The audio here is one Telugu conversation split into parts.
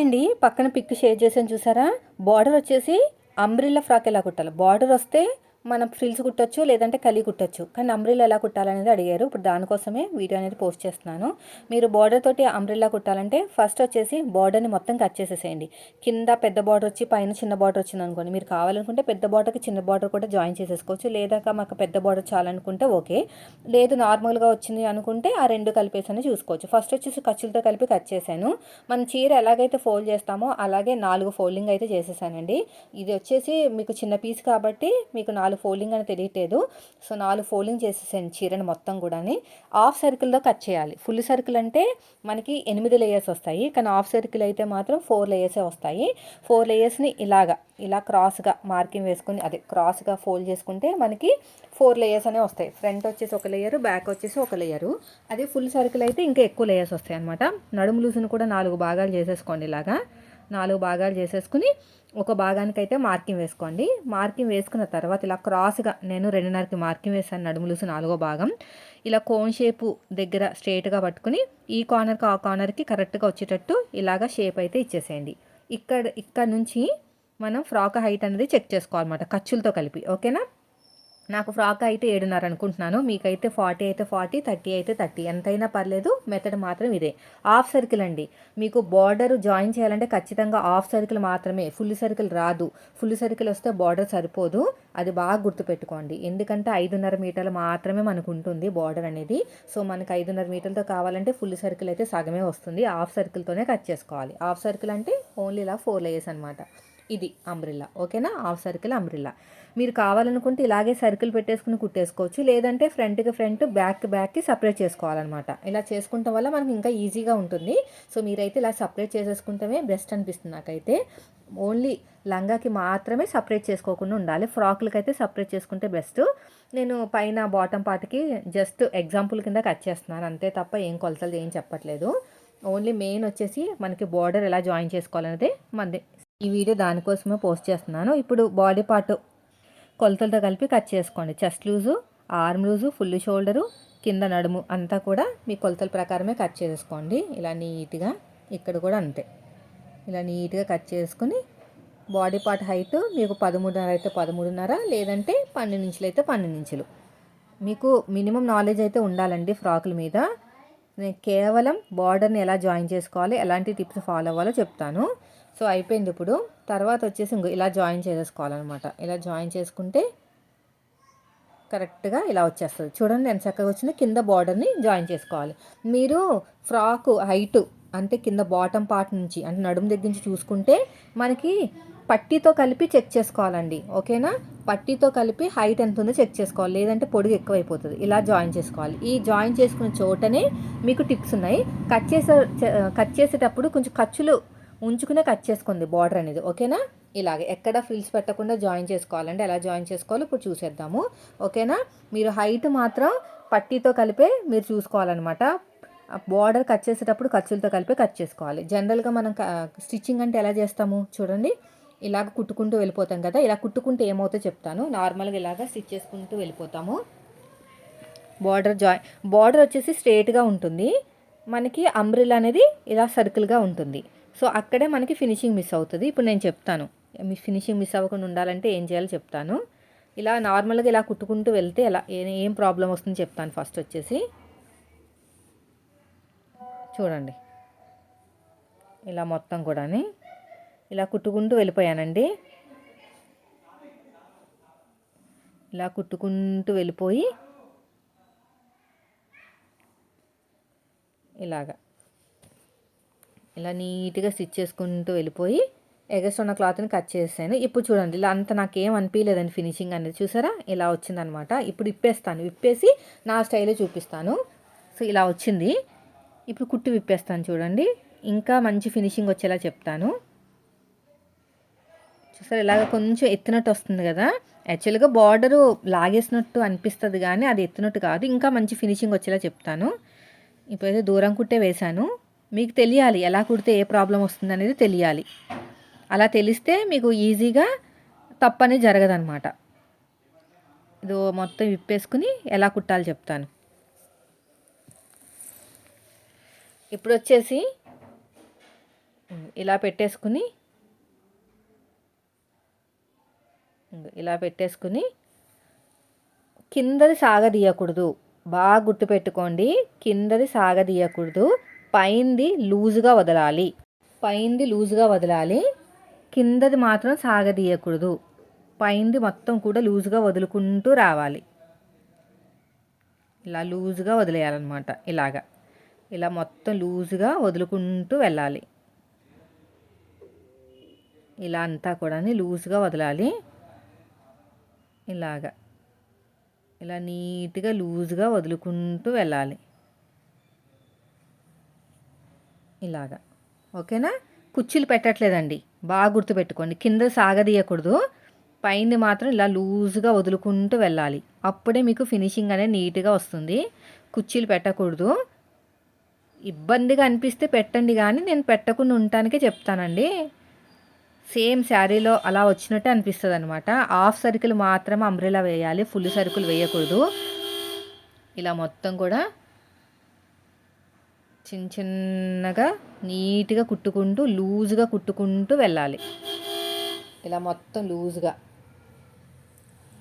అండి పక్కన పిక్ షేర్ చేసాను చూసారా? బార్డర్ వచ్చేసి అంబ్రిల్లా ఫ్రాక్ ఎలా కుట్టాలి? బార్డర్ వస్తే మనం ఫ్రిల్స్ కుట్టచ్చు లేదంటే కలి కుట్టచ్చు. కానీ అంబ్రిల్లా ఎలా కుట్టాలనేది అడిగారు. ఇప్పుడు దానికోసమే వీడియో అనేది పోస్ట్ చేస్తున్నాను. మీరు బార్డర్ తోటి అంబ్రిల్లా కుట్టాలంటే ఫస్ట్ వచ్చేసి బార్డర్ని మొత్తం కట్ చేసేసేయండి. కింద పెద్ద బార్డర్ వచ్చి పైన చిన్న బార్డర్ వచ్చింది అనుకోండి మీరు కావాలనుకుంటే పెద్ద బార్డర్కి చిన్న బార్డర్ కూడా జాయిన్ చేసేసుకోవచ్చు. లేదా మాకు పెద్ద బార్డర్ చాలనుకుంటే ఓకే. లేదు నార్మల్గా వచ్చింది అనుకుంటే ఆ రెండు కలిపేసని చూసుకోవచ్చు. ఫస్ట్ వచ్చేసి ఖర్చులతో కలిపి కట్ చేశాను. మన చీర ఎలాగైతే ఫోల్డ్ చేస్తామో అలాగే నాలుగు ఫోల్డింగ్ అయితే చేసేసానండి. ఇది వచ్చేసి మీకు చిన్న పీస్ కాబట్టి మీకు నాలుగు ఫోల్డింగ్ అని తెలియట్లేదు. సో నాలుగు ఫోల్డింగ్ చేసేసాను చీరని మొత్తం కూడా హాఫ్ సర్కిల్లో కట్ చేయాలి. ఫుల్ సర్కిల్ అంటే మనకి ఎనిమిది లేయర్స్ వస్తాయి. కానీ హాఫ్ సర్కిల్ అయితే మాత్రం ఫోర్ లేయర్సే వస్తాయి. ఫోర్ లేయర్స్ని ఇలాగా ఇలా క్రాస్గా మార్కింగ్ వేసుకుని అదే క్రాస్గా ఫోల్డ్ చేసుకుంటే మనకి ఫోర్ లేయర్స్ అనే వస్తాయి. ఫ్రంట్ వచ్చేసి ఒక లేయరు బ్యాక్ వచ్చేసి ఒక లేయరు. అదే ఫుల్ సర్కిల్ అయితే ఇంకా ఎక్కువ లేయర్స్ వస్తాయి అనమాట నడుము లూజును కూడా నాలుగు భాగాలు చేసేసుకోండి ఇలాగా. నాలుగు భాగాలు చేసేసుకుని ఒక భాగానికి అయితే మార్కింగ్ వేసుకోండి. మార్కింగ్ వేసుకున్న తర్వాత ఇలా క్రాస్గా నేను రెండున్నరకి మార్కింగ్ వేసాను నడుములుసు నాలుగో భాగం. ఇలా కోన్ షేపు దగ్గర స్ట్రేట్గా పట్టుకుని ఈ కార్నర్కి ఆ కార్నర్కి కరెక్ట్గా వచ్చేటట్టు ఇలాగా షేప్ అయితే ఇచ్చేసేయండి. ఇక్కడ ఇక్కడ నుంచి మనం ఫ్రాక్ హైట్ అనేది చెక్ చేసుకోవాలన్నమాట ఖర్చులతో కలిపి. ఓకేనా? నాకు ఫ్రాక్ అయితే ఏడున్నర అనుకుంటున్నాను. మీకైతే ఫార్టీ అయితే ఫార్టీ థర్టీ అయితే థర్టీ. ఎంతైనా పర్లేదు మెథడ్ మాత్రం ఇదే. హాఫ్ సర్కిల్ అండి. మీకు బార్డర్ జాయిన్ చేయాలంటే ఖచ్చితంగా హాఫ్ సర్కిల్ మాత్రమే. ఫుల్ సర్కిల్ రాదు. ఫుల్ సర్కిల్ వస్తే బార్డర్ సరిపోదు. అది బాగా గుర్తుపెట్టుకోండి. ఎందుకంటే ఐదున్నర మీటర్లు మాత్రమే మనకు ఉంటుంది బార్డర్ అనేది. సో మనకు ఐదున్నర మీటర్లతో కావాలంటే ఫుల్ సర్కిల్ అయితే సగమే వస్తుంది. హాఫ్ సర్కిల్తోనే కట్ చేసుకోవాలి. హాఫ్ సర్కిల్ అంటే ఓన్లీ ఇలా ఫోర్ లేయర్స్ అనమాట ఇది అంబ్రిల్లా. ఓకేనా? Half circle umbrella. మీరు కావాలనుకుంటే ఇలాగే సర్కిల్ పెట్టేసుకుని కుట్టేసుకోవచ్చు. లేదంటే ఫ్రంట్కి ఫ్రంట్ బ్యాక్ బ్యాక్కి సపరేట్ చేసుకోవాలన్నమాట. ఇలా చేసుకుంటాం వల్ల మనకి ఇంకా ఈజీగా ఉంటుంది. సో మీరైతే ఇలా సపరేట్ చేసేసుకుంటమే బెస్ట్ అనిపిస్తుంది నాకైతే. ఓన్లీ లంగాకి మాత్రమే సపరేట్ చేసుకోకుండా ఉండాలి. ఫ్రాక్లకి అయితే సపరేట్ చేసుకుంటే బెస్ట్ నేను పైన బాటమ్ పార్ట్కి జస్ట్ ఎగ్జాంపుల్ కింద కట్ చేస్తున్నాను. అంతే తప్ప ఏం కొలతలు ఏం చెప్పట్లేదు. ఓన్లీ మెయిన్ వచ్చేసి మనకి బార్డర్ ఎలా జాయిన్ చేసుకోవాలనేది మనది ఈ వీడియో దానికోసమే పోస్ట్ చేస్తున్నాను. ఇప్పుడు బాడీ పార్ట్ కొలతలతో కలిపి కట్ చేసుకోండి. Chest loose arm loose full shoulder కింద నడుము అంతా కూడా మీ కొలతల ప్రకారమే కట్ చేసుకోండి. ఇలా నీట్గా ఇక్కడ కూడా అంతే. ఇలా నీట్గా కట్ చేసుకుని బాడీ పార్ట్ హైట్ మీకు పదమూడున్నర అయితే పదమూడున్నర లేదంటే పన్నెండు ఇంచులు అయితే పన్నెండు ఇంచులు. మీకు మినిమం నాలెడ్జ్ అయితే ఉండాలండి ఫ్రాకుల మీద. నేను కేవలం బార్డర్ని ఎలా జాయిన్ చేసుకోవాలి ఎలాంటి టిప్స్ ఫాలో అవ్వాలో చెప్తాను. సో అయిపోయింది ఇప్పుడు. తర్వాత వచ్చేసి ఇంకో ఇలా జాయిన్ చేసేసుకోవాలన్నమాట. ఇలా జాయిన్ చేసుకుంటే కరెక్ట్గా ఇలా వచ్చేస్తుంది. చూడండి ఎంత చక్కగా వచ్చిందో. కింద బార్డర్ని జాయిన్ చేసుకోవాలి. మీరు ఫ్రాక్ హైటు అంటే కింద బాటమ్ పార్ట్ నుంచి అంటే నడుము దగ్గర నుంచి చూసుకుంటే మనకి పట్టీతో కలిపి చెక్ చేసుకోవాలండి. ఓకేనా? పట్టీతో కలిపి హైట్ ఎంత ఉందో చెక్ చేసుకోవాలి. లేదంటే పొడుగు ఎక్కువైపోతుంది. ఇలా జాయిన్ చేసుకోవాలి. ఈ జాయిన్ చేసుకున్న చోటనే మీకు టిప్స్ ఉన్నాయి. కట్ చేసే కట్ చేసేటప్పుడు కొంచెం ఖర్చులు ఉంచుకునే కట్ చేసుకుంది బార్డర్ అనేది ఓకేనా? ఇలాగే ఎక్కడ ఫిల్స్ పెట్టకుండా జాయిన్ చేసుకోవాలంటే ఎలా జాయిన్ చేసుకోవాలో ఇప్పుడు చూసేద్దాము ఓకేనా? మీరు హైట్ మాత్రం పట్టీతో కలిపే మీరు చూసుకోవాలన్నమాట. బార్డర్ కట్ చేసేటప్పుడు ఖర్చులతో కలిపి కట్ చేసుకోవాలి. జనరల్గా మనం స్టిచ్చింగ్ అంటే ఎలా చేస్తాము చూడండి. ఇలాగ కుట్టుకుంటూ వెళ్ళిపోతాం కదా ఇలా కుట్టుకుంటే ఏమవుతో చెప్తాను. నార్మల్గా ఇలాగ స్టిచ్ చేసుకుంటూ వెళ్ళిపోతాము. బార్డర్ జాయిన్ బార్డర్ వచ్చేసి స్ట్రేట్గా ఉంటుంది. మనకి అంబ్రిల్ అనేది ఇలా సర్కిల్గా ఉంటుంది. సో అక్కడే మనకి ఫినిషింగ్ మిస్ అవుతుంది. ఇప్పుడు నేను చెప్తాను. మీ ఫినిషింగ్ మిస్ అవ్వకుండా ఉండాలంటే ఏం చేయాలో చెప్తాను. ఇలా నార్మల్గా ఇలా కుట్టుకుంటూ వెళ్తే ఎలా ఏం ప్రాబ్లం వస్తుందో చెప్తాను ఫస్ట్ వచ్చేసి. చూడండి. ఇలా మొత్తం కూడా ఇలా కుట్టుకుంటూ వెళ్ళిపోయానండి. ఇలా కుట్టుకుంటూ వెళ్ళిపోయి ఇలాగా. ఇలా నీట్గా స్టిచ్ చేసుకుంటూ వెళ్ళిపోయి ఎగస్ట్ ఉన్న క్లాత్ని కట్ చేసాను ఇప్పుడు చూడండి ఇలా అంత నాకేం అనిపించలేదండి ఫినిషింగ్ అనేది. చూసారా? ఇలా వచ్చిందనమాట. ఇప్పుడు విప్పేస్తాను. విప్పేసి నా స్టైలే చూపిస్తాను. సో ఇలా వచ్చింది. ఇప్పుడు కుట్టు విప్పేస్తాను చూడండి. ఇంకా మంచి ఫినిషింగ్ వచ్చేలా చెప్తాను. చూసారు? ఇలాగ కొంచెం ఎత్తినట్టు వస్తుంది కదా. యాక్చువల్గా బార్డరు లాగేసినట్టు అనిపిస్తుంది కానీ అది ఎత్తినట్టు కాదు. ఇంకా మంచి ఫినిషింగ్ వచ్చేలా చెప్తాను. ఇప్పుడైతే దూరం కుట్టే వేశాను. మీకు తెలియాలి ఎలా కుడితే ఏ ప్రాబ్లం వస్తుంది అనేది తెలియాలి. అలా తెలిస్తే మీకు ఈజీగా తప్పని జరగదనమాట ఇది మొత్తం విప్పేసుకుని ఎలా కుట్టాలి చెప్తాను. ఇప్పుడు వచ్చేసి ఇలా పెట్టేసుకుని ఇలా పెట్టేసుకుని కిందది సాగదీయకూడదు. బాగా గుర్తుపెట్టుకోండి కిందది సాగదీయకూడదు. పైంది లూజుగా వదలాలి. పైంది లూజుగా వదలాలి. కిందది మాత్రం సాగదీయకూడదు. పైంది మొత్తం కూడా లూజుగా వదులుకుంటూ రావాలి. ఇలా లూజుగా వదిలేయాలన్నమాట ఇలాగా. ఇలా మొత్తం లూజుగా వదులుకుంటూ వెళ్ళాలి. ఇలా అంతా కూడా లూజుగా వదలాలి. ఇలాగా. ఇలా నీట్గా లూజ్గా వదులుకుంటూ వెళ్ళాలి. ఇలాగా. ఓకేనా? కుర్చీలు పెట్టట్లేదండి. బాగా గుర్తుపెట్టుకోండి. కింద సాగదీయకూడదు. పైంది మాత్రం ఇలా లూజ్గా వదులుకుంటూ వెళ్ళాలి. అప్పుడే మీకు ఫినిషింగ్ అనేది నీట్గా వస్తుంది. కుర్చీలు పెట్టకూడదు. ఇబ్బందిగా అనిపిస్తే పెట్టండి కానీ నేను పెట్టకుండా ఉండటానికే చెప్తానండి. సేమ్ శారీలో అలా వచ్చినట్టే అనిపిస్తుంది అనమాట హాఫ్ సర్కిల్ మాత్రమే అంబ్రెలా వేయాలి. ఫుల్ సర్కిల్ వేయకూడదు. ఇలా మొత్తం కూడా చిన్న చిన్నగా నీట్గా కుట్టుకుంటూ లూజ్గా కుట్టుకుంటూ వెళ్ళాలి. ఇలా మొత్తం లూజ్గా.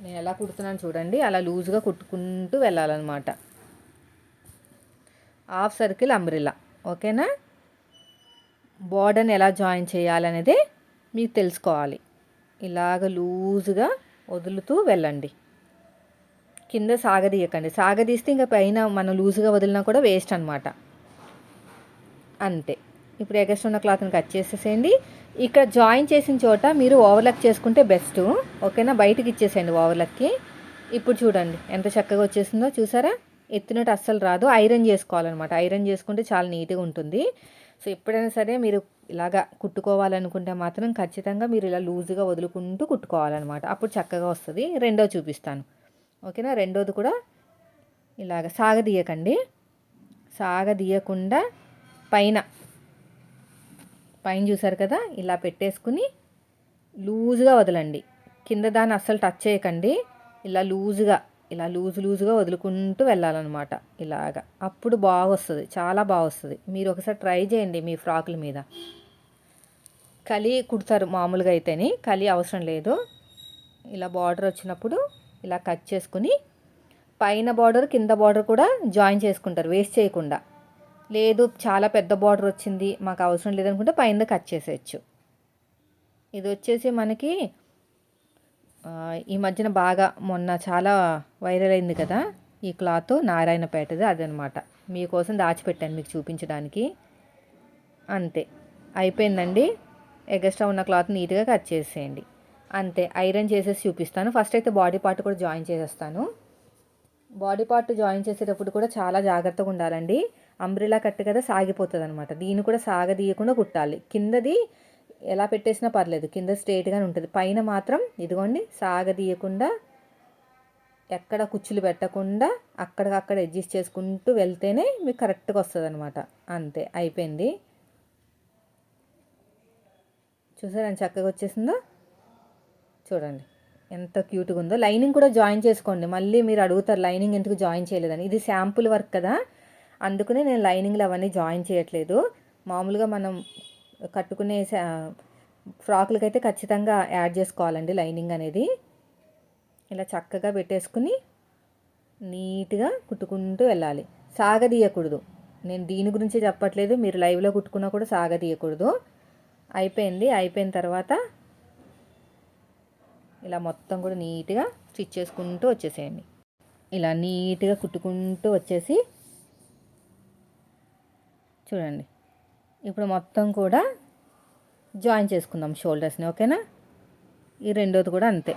నేను ఎలా కుడుతున్నాను చూడండి. అలా లూజ్గా కుట్టుకుంటూ వెళ్ళాలన్నమాట. Half circle umbrella. ఓకేనా? బోర్డర్ని ఎలా జాయిన్ చేయాలనేది మీకు తెలుసుకోవాలి. ఇలాగ లూజుగా వదులుతూ వెళ్ళండి. కింద సాగదీయకండి. సాగదీస్తే ఇంకా పైన మనం లూజుగా వదిలినా కూడా వేస్ట్ అనమాట అంతే. ఇప్పుడు ఎగస్ట్ ఉన్న క్లాత్ని కట్ చేసేసేయండి. ఇక్కడ జాయిన్ చేసిన చోట మీరు ఓవర్లక్ చేసుకుంటే బెస్ట్. ఓకేనా? బయటకి ఇచ్చేసేయండి ఓవర్లక్కి. ఇప్పుడు చూడండి ఎంత చక్కగా వచ్చేసిందో చూసారా? ఎత్తినట్టు అస్సలు రాదు. ఐరన్ చేసుకోవాలన్నమాట. ఐరన్ చేసుకుంటే చాలా నీట్గా ఉంటుంది. సో ఎప్పుడైనా సరే మీరు ఇలాగా కుట్టుకోవాలనుకుంటే మాత్రం ఖచ్చితంగా మీరు ఇలా లూజ్గా వదులుకుంటూ కుట్టుకోవాలన్నమాట. అప్పుడు చక్కగా వస్తుంది. రెండో చూపిస్తాను. ఓకేనా? రెండోది కూడా ఇలాగ సాగదీయకండి. సాగదీయకుండా పైన. పైన చూసారు కదా? ఇలా పెట్టేసుకుని లూజుగా వదలండి. కింద దాన్ని అస్సలు టచ్ చేయకండి. ఇలా లూజుగా ఇలా లూజు లూజుగా వదులుకుంటూ వెళ్ళాలన్నమాట ఇలాగా. అప్పుడు బాగా వస్తుంది చాలా బాగా వస్తుంది మీరు ఒకసారి ట్రై చేయండి మీ ఫ్రాకుల మీద. కలి కుడతారు మామూలుగా అయితేనే కలి అవసరం లేదు. ఇలా బార్డర్ వచ్చినప్పుడు ఇలా కట్ చేసుకుని పైన బార్డర్ కింద బార్డర్ కూడా జాయిన్ చేసుకుంటారు వేస్ట్ చేయకుండా. లేదు చాలా పెద్ద బార్డర్ వచ్చింది మాకు అవసరం లేదనుకుంటే పైన కట్ చేసేయచ్చు. ఇది వచ్చేసి మనకి ఈ మధ్యన బాగా మొన్న చాలా వైరల్ అయింది కదా ఈ క్లాత్ నారాయణపేటది అదనమాట. మీకోసం దాచిపెట్టాను మీకు చూపించడానికి. అంతే. అయిపోయిందండి. ఎగస్ట్రా ఉన్న క్లాత్ నీట్గా కట్ చేసేయండి. అంతే. ఐరన్ చేసేసి చూపిస్తాను. ఫస్ట్ అయితే బాడీ పార్ట్ కూడా జాయిన్ చేసేస్తాను. బాడీ పార్ట్ జాయిన్ చేసేటప్పుడు కూడా చాలా జాగ్రత్తగా ఉండాలండి. అంబ్రిలా కట్టు కదా సాగిపోతుంది అనమాట దీన్ని కూడా సాగదీయకుండా కుట్టాలి. కిందది ఎలా పెట్టేసినా పర్లేదు. కింద స్ట్రేట్గానే ఉంటుంది. పైన మాత్రం ఇదిగోండి సాగదీయకుండా ఎక్కడ కుచ్చులు పెట్టకుండా అక్కడికక్కడ అడ్జస్ట్ చేసుకుంటూ వెళ్తేనే మీకు కరెక్ట్గా వస్తుంది అనమాట అంతే అయిపోయింది. చూసారా చక్కగా వచ్చేసిందో? చూడండి ఎంత క్యూట్గా ఉందో. లైనింగ్ కూడా జాయిన్ చేసుకోండి. మళ్ళీ మీరు అడుగుతారు లైనింగ్ ఎందుకు జాయిన్ చేయలేదని. ఇది శాంపుల్ వర్క్ కదా. అందుకనే నేను లైనింగ్లు అవన్నీ జాయిన్ చేయట్లేదు. మామూలుగా మనం కట్టుకునే ఫ్రాకులకైతే ఖచ్చితంగా యాడ్ చేసుకోవాలండి లైనింగ్ అనేది. ఇలా చక్కగా పెట్టేసుకుని నీట్గా కుట్టుకుంటూ వెళ్ళాలి. సాగదీయకూడదు. నేను దీని గురించి చెప్పట్లేదు. మీరు లైవ్లో కుట్టుకున్నా కూడా సాగదీయకూడదు. అయిపోయింది. అయిపోయిన తర్వాత ఇలా మొత్తం కూడా నీట్గా స్టిచ్ చేసుకుంటూ వచ్చేసేయండి. ఇలా నీట్గా కుట్టుకుంటూ వచ్చేసి చూడండి. ఇప్పుడు మొత్తం కూడా జాయిన్ చేసుకుందాం షోల్డర్స్ని ఓకేనా? ఈ రెండోది కూడా అంతే.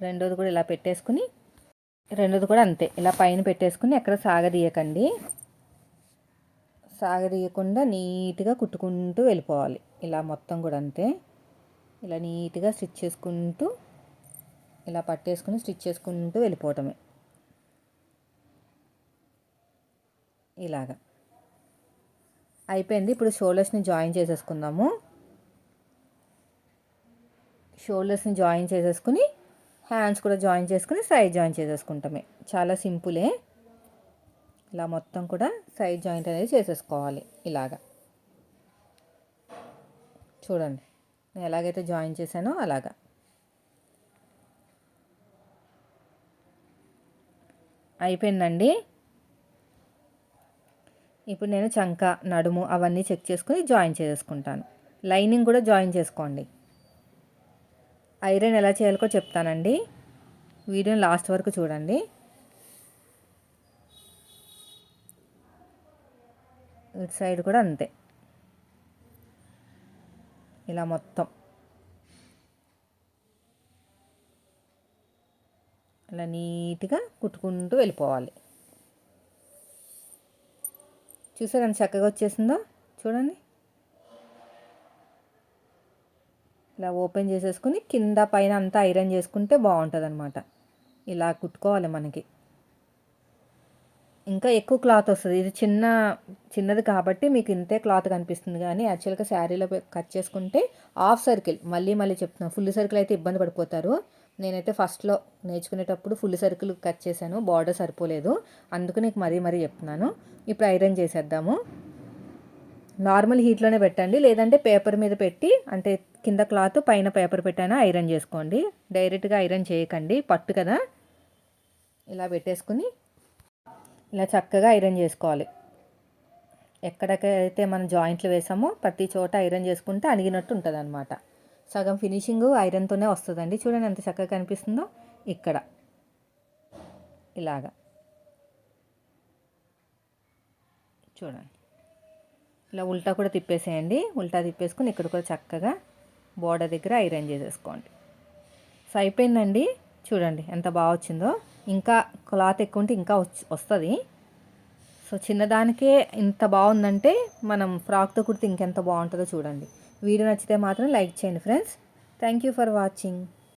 రెండోది కూడా ఇలా పెట్టేసుకుని రెండోది కూడా అంతే. ఇలా పైన పెట్టేసుకుని ఎక్కడ సాగదీయకండి. సాగదీయకుండా నీట్గా కుట్టుకుంటూ వెళ్ళిపోవాలి. ఇలా మొత్తం కూడా అంతే. ఇలా నీట్గా స్టిచ్ చేసుకుంటూ ఇలా పట్టేసుకుని స్టిచ్ చేసుకుంటూ వెళ్ళిపోవటమే. ఇలాగా. అయిపోయింది. ఇప్పుడు షోల్డర్స్ని జాయిన్ చేసేసుకుందాము. షోల్డర్స్ని జాయిన్ చేసేసుకుని హ్యాండ్స్ కూడా జాయిన్ చేసుకుని సైడ్ జాయిన్ చేసేసుకుంటామే. చాలా సింపులే. ఇలా మొత్తం కూడా సైడ్ జాయింట్ అనేది చేసేసుకోవాలి ఇలాగా. చూడండి నేను ఎలాగైతే జాయిన్ చేశానో అలాగా. అయిపోయిందండి. ఇప్పుడు నేను చంక నడుము అవన్నీ చెక్ చేసుకుని జాయిన్ చేసుకుంటాను. లైనింగ్ కూడా జాయిన్ చేసుకోండి. ఐరన్ ఎలా చేయాలో చెప్తానండి. వీడియోని లాస్ట్ వరకు చూడండి. ఇటు సైడ్ కూడా అంతే. ఇలా మొత్తం. అలా నీట్గా కుట్టుకుంటూ వెళ్ళిపోవాలి. చూసారా చక్కగా వచ్చేసిందో? చూడండి. ఇలా ఓపెన్ చేసేసుకుని కింద పైన అంతా ఐరన్ చేసుకుంటే బాగుంటుంది అనమాట ఇలా కుట్టుకోవాలి మనకి. ఇంకా ఎక్కువ క్లాత్ వస్తుంది. ఇది చిన్న చిన్నది కాబట్టి మీకు ఇంతే క్లాత్ కనిపిస్తుంది. కానీ యాక్చువల్గా శారీలో కట్ చేసుకుంటే హాఫ్ సర్కిల్. మళ్ళీ మళ్ళీ చెప్తున్నాను ఫుల్ సర్కిల్ అయితే ఇబ్బంది పడిపోతారు. నేనైతే ఫస్ట్లో నేర్చుకునేటప్పుడు ఫుల్ సర్కిల్ కట్ చేశాను బార్డర్ సరిపోలేదు. అందుకు నీకు మరీ మరీ చెప్తున్నాను. ఇప్పుడు ఐరన్ చేసేద్దాము. నార్మల్ హీట్లోనే పెట్టండి లేదంటే పేపర్ మీద పెట్టి అంటే కింద క్లాత్ పైన పేపర్ పెట్టైనా ఐరన్ చేసుకోండి. డైరెక్ట్గా ఐరన్ చేయకండి పట్టు కదా? ఇలా పెట్టేసుకుని ఇలా చక్కగా ఐరన్ చేసుకోవాలి. ఎక్కడెక్కడైతే మనం జాయింట్లు వేసామో ప్రతి చోట ఐరన్ చేసుకుంటే అణిగినట్టు ఉంటుంది అనమాట సగం ఫినిషింగ్ ఐరన్తోనే వస్తుందండి. చూడండి ఎంత చక్కగా కనిపిస్తుందో. ఇక్కడ. ఇలాగా. చూడండి. ఇలా ఉల్టా కూడా తిప్పేసేయండి. ఉల్టా తిప్పేసుకుని ఇక్కడ కూడా చక్కగా బోర్డర్ దగ్గర ఐరన్ చేసేసుకోండి. సో అయిపోయిందండి చూడండి ఎంత బాగా వచ్చిందో. ఇంకా క్లాత్ ఎక్కువ ఉంటే ఇంకా వస్తుంది. సో చిన్నదానికే ఇంత బాగుందంటే మనం ఫ్రాక్తో కుడితే ఇంకెంత బాగుంటుందో చూడండి. వీడియో నచ్చితే మాత్రం లైక్ చేయండి friends. Thank you for watching